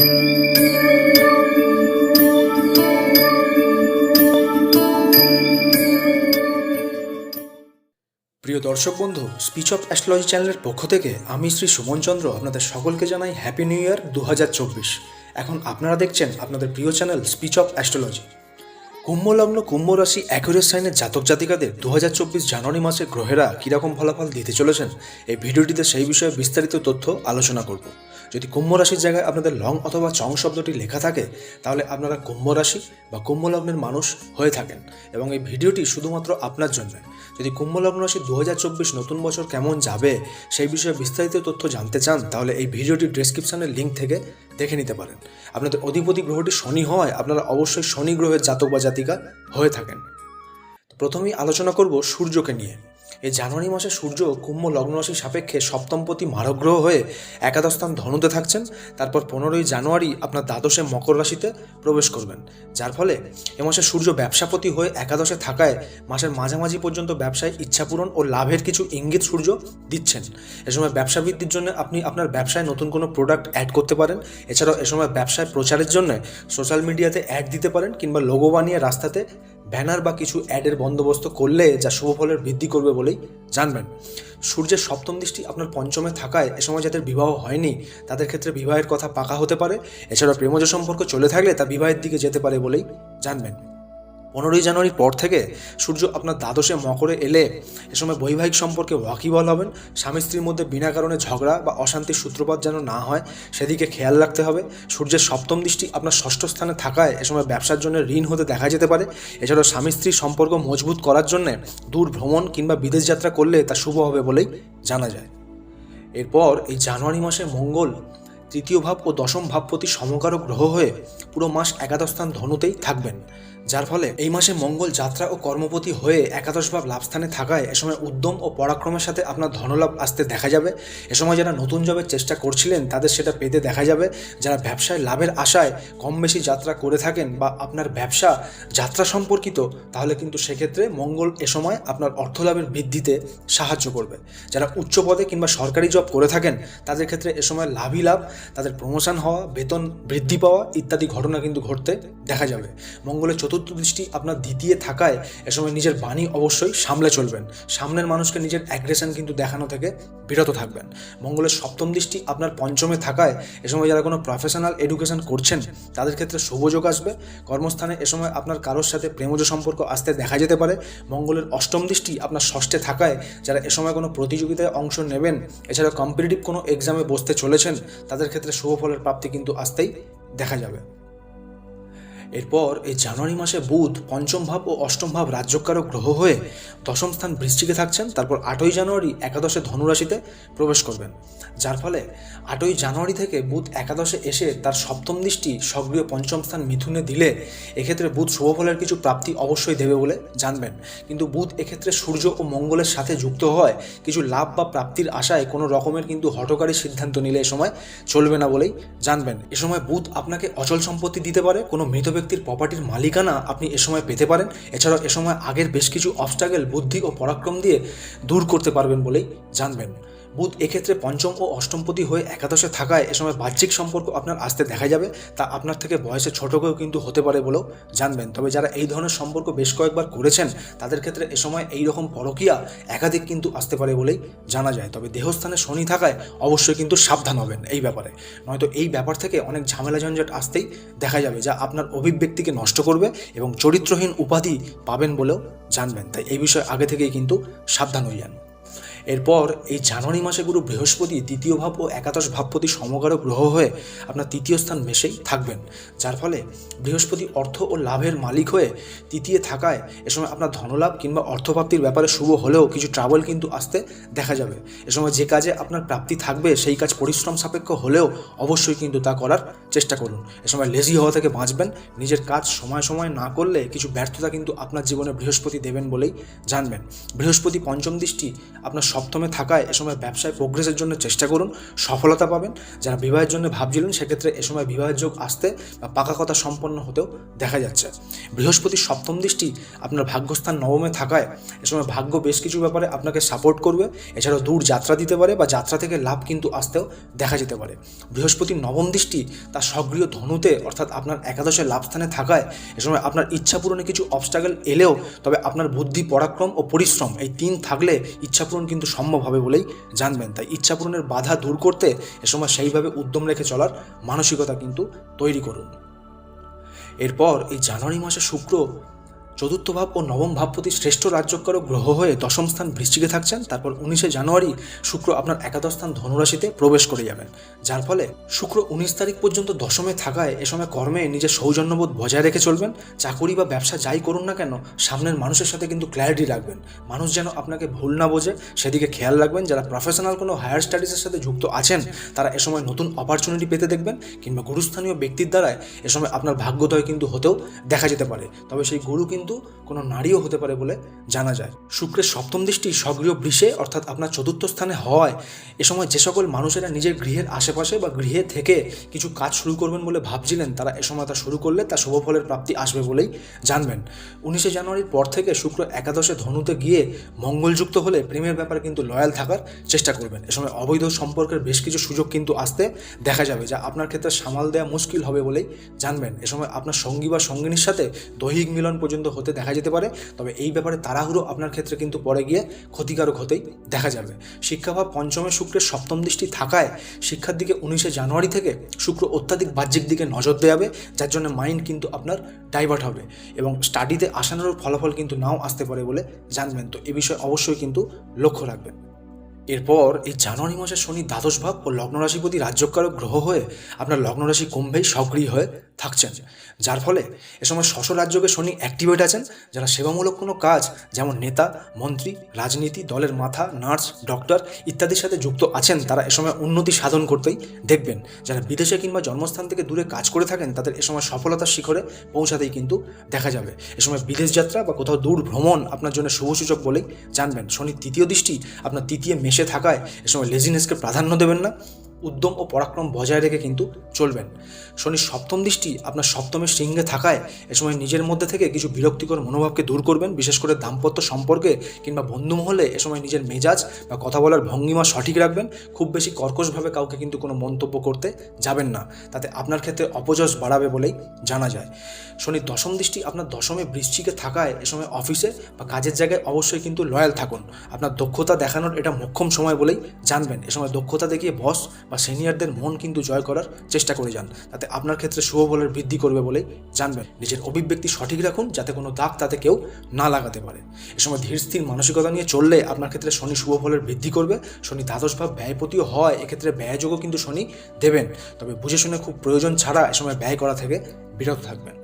প্রিয় দর্শক বন্ধু স্পিচ অফ অ্যাস্ট্রোলজি চ্যানেলের পক্ষ থেকে আমি শ্রী সুমন চন্দ্র আপনাদের সকলকে জানাই হ্যাপি নিউ ইয়ার দু হাজার চব্বিশ। এখন আপনারা দেখছেন আপনাদের প্রিয় চ্যানেল স্পিচ অফ অ্যাস্ট্রোলজি কুম্ভ লগ্ন, কুম্ভ রাশি অ্যাকুরেস সাইনের জাতক জাতিকাদের দু হাজার চব্বিশ জানুয়ারি মাসে গ্রহেরা কীরকম ফলাফল দিতে চলেছেন, এই ভিডিওটিতে সেই বিষয়ে বিস্তারিত তথ্য আলোচনা করব। যদি কুম্ভ রাশির জায়গায় আপনাদের লং অথবা চং শব্দটি লেখা থাকে, তাহলে আপনারা কুম্ভ রাশি বা কুম্ভ লগ্নের মানুষ হয়ে থাকেন এবং এই ভিডিওটি শুধুমাত্র আপনার জন্য। যদি কুম্ভ লগ্ন রাশি দু হাজার চব্বিশ নতুন বছর কেমন যাবে সেই বিষয়ে বিস্তারিত তথ্য জানতে চান, তাহলে এই ভিডিওটি ডেসক্রিপশনের লিঙ্ক থেকে দেখে নিতে পারেন। আপনাদের অধিপতি গ্রহটি শনি হওয়ায় আপনারা অবশ্যই শনি গ্রহের জাতক বা জাতিকা হয়ে থাকেন। প্রথমেই আলোচনা করব সূর্যকে নিয়ে। এই জানুয়ারি মাসে সূর্য কুম্ভ লগ্ন রাশির সাপেক্ষে সপ্তমপতি মারগ্রহ হয়ে একাদশ স্থান ধনুতে থাকছেন। তারপর পনেরোই জানুয়ারি আপনার দ্বাদশে মকর রাশিতে প্রবেশ করবেন। যার ফলে এ মাসে সূর্য ব্যবসাপতি হয়ে একাদশে থাকায় মাসের মাঝামাঝি পর্যন্ত ব্যবসায় ইচ্ছাপূরণ ও লাভের কিছু ইঙ্গিত সূর্য দিচ্ছেন। এ সময় ব্যবসা বৃদ্ধির জন্য আপনি আপনার ব্যবসায় নতুন কোনো প্রোডাক্ট অ্যাড করতে পারেন। এছাড়াও এ সময় ব্যবসায় প্রচারের জন্য সোশ্যাল মিডিয়াতে অ্যাড দিতে পারেন কিংবা লোগো বানিয়ে রাস্তাতে ব্যানার বা কিছু অ্যাডের বন্দোবস্ত করলে যা শুভফলের বৃদ্ধি করবে বলেই জানবেন। সূর্যের সপ্তম দৃষ্টি আপনার পঞ্চমে থাকায় এ সময় যাদের বিবাহ হয়নি, তাদের ক্ষেত্রে বিবাহের কথা পাকা হতে পারে। এছাড়া প্রেমজ সম্পর্ক চলে থাকলে তা বিবাহের দিকে যেতে পারে বলেই জানবেন। পনেরোই জানুয়ারির পর থেকে সূর্য আপনার দ্বাদশে মকরে এলে এ সময় বৈবাহিক সম্পর্কে ওয়াকিবল হবেন। স্বামী স্ত্রীর মধ্যে বিনা কারণে ঝগড়া বা অশান্তির সূত্রপাত যেন না হয়, সেদিকে খেয়াল রাখতে হবে। সূর্যের সপ্তম দৃষ্টি আপনার ষষ্ঠ স্থানে থাকায় এ সময় ব্যবসার জন্য ঋণ হতে দেখা যেতে পারে। এছাড়াও স্বামী স্ত্রীর সম্পর্ক মজবুত করার জন্য দূর ভ্রমণ কিংবা বিদেশ যাত্রা করলে তা শুভ হবে বলেই জানা যায়। এরপর এই জানুয়ারি মাসে মঙ্গল, তৃতীয় ভাব ও দশম ভাবপতি সমকারক গ্রহ হয়ে পুরো মাস একাদশ স্থান ধনুতেই থাকবেন। যার ফলে এই মাসে মঙ্গল যাত্রা ও কর্মপতি হয়ে একাদশ ভাব লাভস্থানে থাকায় এ সময় উদ্যম ও পরাক্রমের সাথে আপনার ধনলাভ আসতে দেখা যাবে। এ সময় যারা নতুন জবের চেষ্টা করছিলেন, তাদের সেটা পেতে দেখা যাবে। যারা ব্যবসায় লাভের আশায় কম বেশি যাত্রা করে থাকেন বা আপনার ব্যবসা যাত্রা সম্পর্কিত, তাহলে কিন্তু সেক্ষেত্রে মঙ্গল এ সময় আপনার অর্থলাভের বৃদ্ধিতে সাহায্য করবে। যারা উচ্চ পদে কিংবা সরকারি জব করে থাকেন, তাদের ক্ষেত্রে এ সময় লাভই লাভ, তাদের প্রমোশন হওয়া, বেতন বৃদ্ধি পাওয়া ইত্যাদি ঘটনা কিন্তু ঘটতে দেখা যাবে। মঙ্গলের চতুর্থ দৃষ্টি আপনার দ্বিতীয় থাকায় এ সময় নিজের বাণী অবশ্যই সামলে চলবেন। সামনের মানুষকে নিজের অ্যাগ্রেশন কিন্তু দেখানো থেকে বিরত থাকবেন। মঙ্গলের সপ্তম দৃষ্টি আপনার পঞ্চমে থাকায় এ সময় যারা কোনো প্রফেশনাল এডুকেশন করছেন, তাদের ক্ষেত্রে শুভযোগ আসবে। কর্মস্থানে এ সময় আপনার কারোর সাথে প্রেমজ সম্পর্ক আসতে দেখা যেতে পারে। মঙ্গলের অষ্টম দৃষ্টি আপনার ষষ্ঠে থাকায় যারা এ সময় কোনো প্রতিযোগিতায় অংশ নেবেন এছাড়া কম্পিটিটিভ কোনো এক্সামে বসতে চলেছেন, তাদের ক্ষেত্রে শুভ ফলের প্রাপ্তি কিন্তু আসতেই দেখা যাবে। এরপর এই জানুয়ারি মাসে বুধ, পঞ্চম ভাব ও অষ্টম ভাব রাজ্যকারক গ্রহ হয়ে দশম স্থান বৃষ্টিকে থাকছেন, তারপর আটই জানুয়ারি একাদশে ধনুরাশিতে প্রবেশ করবেন। যার ফলে আটই জানুয়ারি থেকে বুধ একাদশে এসে তার সপ্তম দৃষ্টি সক্রিয় পঞ্চম স্থান মিথুনে দিলে এক্ষেত্রে বুধ শুভ ফলের কিছু প্রাপ্তি অবশ্যই দেবে বলে জানবেন। কিন্তু বুধ এক্ষেত্রে সূর্য ও মঙ্গলের সাথে যুক্ত হয় কিছু লাভ বা প্রাপ্তির আশায় কোনো রকমের কিন্তু হঠকারী সিদ্ধান্ত নিলে এ সময় চলবে না বলেই জানবেন। এ সময় বুধ আপনাকে অচল সম্পত্তি দিতে পারে, কোনো মৃত ব্যক্তির প্রপার্টির মালিকানা আপনি এ সময় পেতে পারেন। এছাড়াও এ সময় আগের বেশ কিছু অবস্টাগেল বুদ্ধি ও পরাক্রম দিয়ে দূর করতে পারবেন বলেই জানবেন। বুধ এক্ষেত্রে পঞ্চম ও অষ্টমপতি হয়ে একাদশে থাকায় এ সময় বাহ্যিক সম্পর্ক আপনার আসতে দেখা যাবে, তা আপনার থেকে বয়সে ছোট কেউ কিন্তু হতে পারে বলেও জানবেন। তবে যারা এই ধরনের সম্পর্ক বেশ কয়েকবার করেছেন, তাদের ক্ষেত্রে এ সময় এই রকম পরকিয়া একাধিক কিন্তু আসতে পারে বলেই জানা যায়। তবে দেহস্থানে শনি থাকায় অবশ্যই কিন্তু সাবধান হবেন এই ব্যাপারে। নয়তো এই ব্যাপার থেকে অনেক ঝামেলা ঝঞ্ঝাট আসতেই দেখা যাবে, যা আপনার অভিব্যক্তিকে নষ্ট করবে এবং চরিত্রহীন উপাধি পাবেন বলেও জানবেন। তাই এই বিষয়ে আগে থেকেই কিন্তু সাবধান হয়ে যান এরপর এই জানুয়ারি মাসে গুরু বৃহস্পতি তৃতীয় ভাব ও একাদশ ভাবপতি সমকারক গ্রহ হয়ে আপনার তৃতীয় স্থান মেশেই থাকবেন। যার ফলে বৃহস্পতি অর্থ ও লাভের মালিক হয়ে তৃতীয় থাকায় এ সময় আপনার ধনলাভ কিংবা অর্থপ্রাপ্তির ব্যাপারে শুভ হলেও কিছু ট্রাভেল কিন্তু আসতে দেখা যাবে। এ সময় যে কাজে আপনার প্রাপ্তি থাকবে, সেই কাজ পরিশ্রম সাপেক্ষ হলেও অবশ্যই কিন্তু তা করার চেষ্টা করুন। এ সময় লেজি হওয়া থেকে বাঁচবেন, নিজের কাজ সময় সময় না করলে কিছু ব্যর্থতা কিন্তু আপনার জীবনে বৃহস্পতি দেবেন বলেই জানবেন। বৃহস্পতি পঞ্চম দৃষ্টি আপনার সপ্তমে থাকায় এ সময় ব্যবসায় প্রোগ্রেসের জন্য চেষ্টা করুন, সফলতা পাবেন। যারা বিবাহের জন্য ভাবছিলেন, সেক্ষেত্রে এ সময় বিবাহের যোগ আসতে বা পাকা কথা সম্পন্ন হতেও দেখা যাচ্ছে। বৃহস্পতির সপ্তম দৃষ্টি আপনার ভাগ্যস্থান নবমে থাকায় এ সময় ভাগ্য বেশ কিছু ব্যাপারে আপনাকে সাপোর্ট করবে। এছাড়াও দূর যাত্রা দিতে পারে বা যাত্রা থেকে লাভ কিন্তু আসতেও দেখা যেতে পারে। বৃহস্পতির নবম দৃষ্টি তার সক্রিয় ধনুতে অর্থাৎ আপনার একাদশে লাভস্থানে থাকায় এ সময় আপনার ইচ্ছা পূরণে কিছু অবস্ট্রাগল এলেও তবে আপনার বুদ্ধি, পরাক্রম ও পরিশ্রম এই তিন থাকলে ইচ্ছা পূরণ কিন্তু সম্ভব হবে বলেই জানবেন। তাই ইচ্ছা পূরণের বাধা দূর করতে এ সময় সেইভাবে উদ্যম রেখে চলার মানসিকতা কিন্তু তৈরি করুন। এরপর এই জানুয়ারি মাসে শুক্র চতুর্থ ভাব ও নবম ভাবপতি শ্রেষ্ঠ রাজ্যকারক গ্রহ হয়ে দশম স্থান বৃশ্চিকে থাকছেন। তারপর উনিশে জানুয়ারি শুক্র আপনার একাদশ স্থান ধনুরাশিতে প্রবেশ করে যাবেন। যার ফলে শুক্র উনিশ তারিখ পর্যন্ত দশমে থাকায় এ সময় কর্মে নিজের সৌজন্যবোধ বজায় রেখে চলবেন। চাকুরি বা ব্যবসা যাই করুন না কেন, সামনের মানুষের সাথে কিন্তু ক্ল্যারিটি রাখবেন। মানুষ যেন আপনাকে ভুল না বোঝে, সেদিকে খেয়াল রাখবেন। যারা প্রফেশনাল কোনো হায়ার স্টাডিজের সাথে যুক্ত আছেন, তারা এ সময় নতুন অপরচুনিটি পেতে দেখবেন কিংবা গুরুস্থানীয় ব্যক্তির দ্বারায় এ সময় আপনার ভাগ্যোদয় কিন্তু হতেও দেখা যেতে পারে। তবে সেই গুরু কিন্তু কোনো নারীও হতে পারে বলে জানা যায়। শুক্রের সপ্তম দৃষ্টি সক্রিয় বৃষে অর্থাৎ আপনার চতুর্থ স্থানে হওয়ায় এ সময় যে সকল মানুষেরা নিজের গৃহের আশেপাশে বা গৃহে থেকে কিছু কাজ শুরু করবেন বলে ভাবছিলেন, তারা এ সময় তা শুরু করলে তা শুভ ফলের প্রাপ্তি আসবে বলেই জানবেন। উনিশে জানুয়ারির পর থেকে শুক্র একাদশে ধনুতে গিয়ে মঙ্গলযুক্ত হলে প্রেমের ব্যাপারে কিন্তু লয়াল থাকার চেষ্টা করবেন। এ সময় অবৈধ সম্পর্কের বেশ কিছু সুযোগ কিন্তু আসতে দেখা যাবে, যা আপনার ক্ষেত্রে সামাল দেওয়া মুশকিল হবে বলেই জানবেন। এ সময় আপনার সঙ্গী বা সঙ্গিনীর সাথে দৈহিক মিলন পর্যন্ত হতে দেখা যেতে পারে, তবে এই ব্যাপারে তাড়াহুড়ো আপনার ক্ষেত্রে কিন্তু পরে গিয়ে ক্ষতিকারক হতেই দেখা যাবে। শিক্ষাভাব পঞ্চমে শুক্রের সপ্তম দৃষ্টি থাকায় শিক্ষার দিকে উনিশে জানুয়ারি থেকে শুক্র অত্যাধিক বাহ্যিক দিকে নজর দেওয়াবে যার জন্য মাইন্ড কিন্তু আপনার ডাইভার্ট হবে এবং স্টাডিতে আসানোর ফলাফল কিন্তু নাও আসতে পারে বলে জানবেন। তো এ বিষয়ে অবশ্যই কিন্তু লক্ষ্য রাখবেন। এরপর এই জানুয়ারি মাসে শনি দ্বাদশ ভাব ও লগ্নরাশিপতি রাজ্যকারক গ্রহ হয়ে আপনার লগ্নরাশি কুম্ভেই সক্রিয় হয়ে থাকছেন। যার ফলে এ সময় শশ রাজ্যকে শনি অ্যাক্টিভেট আছেন, যারা সেবামূলক কোনো কাজ যেমন নেতা, মন্ত্রী, রাজনীতি, দলের মাথা, নার্স, ডক্টর ইত্যাদির সাথে যুক্ত আছেন, তারা এ সময় উন্নতি সাধন করতেই দেখবেন। যারা বিদেশে কিংবা জন্মস্থান থেকে দূরে কাজ করে থাকেন, তাদের এ সময় সফলতার শিখরে পৌঁছাতেই কিন্তু দেখা যাবে। এ সময় বিদেশ যাত্রা বা কোথাও দূর ভ্রমণ আপনার জন্য শুভসূচক বলেই জানবেন। শনির তৃতীয় দৃষ্টি আপনার তৃতীয় মেশে থাকায় এ সময় লেজিনেসকে প্রাধান্য দেবেন না। উদ্যম ও পরাক্রম বজায় রেখে কিন্তু চলবেন। শনির সপ্তম দৃষ্টি আপনার সপ্তমের সিংহে থাকায় এ সময় নিজের মধ্যে থেকে কিছু বিরক্তিকর মনোভাবকে দূর করবেন, বিশেষ করে দাম্পত্য সম্পর্কে কিংবা বন্ধু মহলে এ সময় নিজের মেজাজ বা কথা বলার ভঙ্গিমা সঠিক রাখবেন। খুব বেশি কর্কশভাবে কাউকে কিন্তু কোনো মন্তব্য করতে যাবেন না। তাতে আপনার ক্ষেত্রে অপযশ বাড়াবে বলেই জানা যায়। শনির দশম দৃষ্টি আপনার দশমে বৃষ্টিকে থাকায় এ সময় অফিসে বা কাজের জায়গায় অবশ্যই কিন্তু লয়াল থাকুন। আপনার দক্ষতা দেখানোর এটা মোক্ষম সময় বলেই জানবেন। এ সময় দক্ষতা দেখিয়ে বস বা সিনিয়রদের মন কিন্তু জয় করার চেষ্টা করে যান। তাতে আপনার ক্ষেত্রে শুভ বলের বৃদ্ধি করবে বলে জানবেন। নিজের অভিব্যক্তি সঠিক রাখুন যাতে কোনো দাগ তাতে কেউ না লাগাতে পারে। এ সময় ধীর স্থির মানসিকতা নিয়ে চললে আপনার ক্ষেত্রে শনি শুভ ফলের বৃদ্ধি করবে। শনি দ্বাদশ ভাব ব্যয়পতিও হয়, এক্ষেত্রে ব্যয়যোগও কিন্তু শনি দেবেন। তবে বুঝে শুনে খুব প্রয়োজন ছাড়া এ সময় ব্যয় করা থেকে বিরত থাকবেন।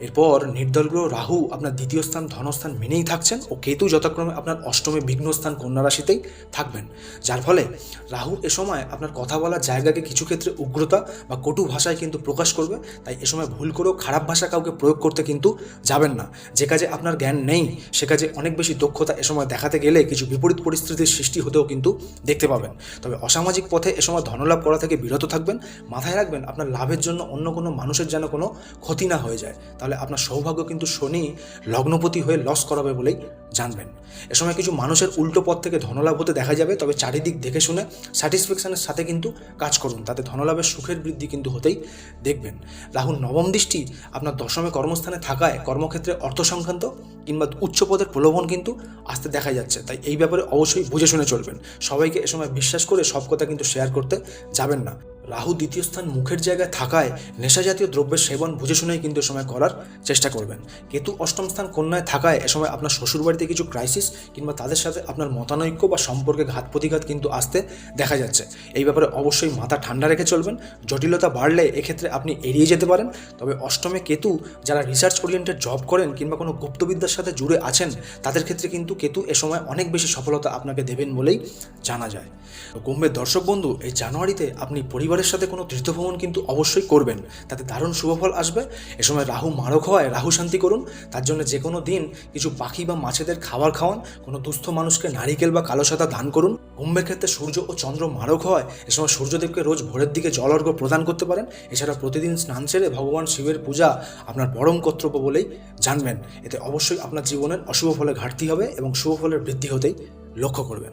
এরপর নির্দল গ্রহ রাহু আপনার দ্বিতীয় স্থান, ধনস্থান মেনেই থাকছেন ও কেতু যথাক্রমে আপনার অষ্টমে বিঘ্নস্থান কন্যা রাশিতেই থাকবেন। যার ফলে রাহু এ সময় আপনার কথা বলার জায়গাকে কিছু ক্ষেত্রে উগ্রতা বা কটু ভাষায় কিন্তু প্রকাশ করবে। তাই এ সময় ভুল করেও খারাপ ভাষা কাউকে প্রয়োগ করতে কিন্তু যাবেন না। যে কাজে আপনার জ্ঞান নেই, সে কাজে অনেক বেশি দক্ষতা এ সময় দেখাতে গেলে কিছু বিপরীত পরিস্থিতির সৃষ্টি হতেও কিন্তু দেখতে পাবেন। তবে অসামাজিক পথে এ সময় ধনলাভ করা থেকে বিরত থাকবেন। মাথায় রাখবেন আপনার লাভের জন্য অন্য কোনো মানুষের যেন কোনো ক্ষতি না হয়ে যায়। তাহলে আপনার সৌভাগ্য কিন্তু শনি লগ্নপতি হয়ে লস করাবে বলেই জানবেন। এ সময় কিছু মানুষের উল্টো পথ থেকে ধনলাভ হতে দেখা যাবে, তবে চারিদিক দেখে শুনে স্যাটিসফ্যাকশনের সাথে কিন্তু কাজ করুন। তাতে ধনলাভের সুখের বৃদ্ধি কিন্তু হতেই দেখবেন। রাহুর নবম দৃষ্টি আপনার দশমে কর্মস্থানে থাকায় কর্মক্ষেত্রে অর্থ সংক্রান্ত কিংবা উচ্চ পদের প্রলোভন কিন্তু আসতে দেখা যাচ্ছে। তাই এই ব্যাপারে অবশ্যই বুঝে শুনে চলবেন। সবাইকে এ সময় বিশ্বাস করে সব কথা কিন্তু শেয়ার করতে যাবেন না। রাহু দ্বিতীয় স্থান মুখের জায়গায় থাকায় নেশাজাতীয় দ্রব্যের সেবন বুঝে শুনেই কিন্তু সময় করার চেষ্টা করবেন। কেতু অষ্টম স্থান কন্যায় থাকায় এ সময় আপনার শ্বশুরবাড়িতে কিছু ক্রাইসিস কিংবা তাদের সাথে আপনার মতানৈক্য বা সম্পর্কে ঘাত প্রতিঘাত কিন্তু আসতে দেখা যাচ্ছে। এই ব্যাপারে অবশ্যই মাথা ঠান্ডা রেখে চলবেন। জটিলতা বাড়লে এক্ষেত্রে আপনি এড়িয়ে যেতে পারেন। তবে অষ্টমে কেতু যারা রিসার্চ ওরিয়েন্টেড জব করেন কিংবা কোনো গুপ্তবিদ্যার সাথে জুড়ে আছেন, তাদের ক্ষেত্রে কিন্তু কেতু এ সময় অনেক বেশি সফলতা আপনাকে দেবেন বলেই জানা যায়। কুম্ভের দর্শক বন্ধু, এই জানুয়ারিতে আপনি পরিবারের পরিবারের সাথে কোনো তীর্থভ্রমণ কিন্তু অবশ্যই করবেন। তাতে দারুণ শুভফল আসবে। এ সময় রাহু মারক হওয়ায় রাহু শান্তি করুন। তার জন্য যে কোনো দিন কিছু পাখি বা মাছেদের খাবার খাওয়ান। কোনো দুস্থ মানুষকে নারিকেল বা কালো সাদা দান করুন। কুম্ভের ক্ষেত্রে সূর্য ও চন্দ্র মারক হওয়ায় এ সময় সূর্যদেবকে রোজ ভোরের দিকে জল অর্ঘ্য প্রদান করতে পারেন। এছাড়া প্রতিদিন স্নান সেরে ভগবান শিবের পূজা আপনার পরম কর্তব্য বলেই জানবেন। এতে অবশ্যই আপনার জীবনের অশুভ ফলে ঘাটতি হবে এবং শুভ ফলের বৃদ্ধি হতেই লক্ষ্য করবেন।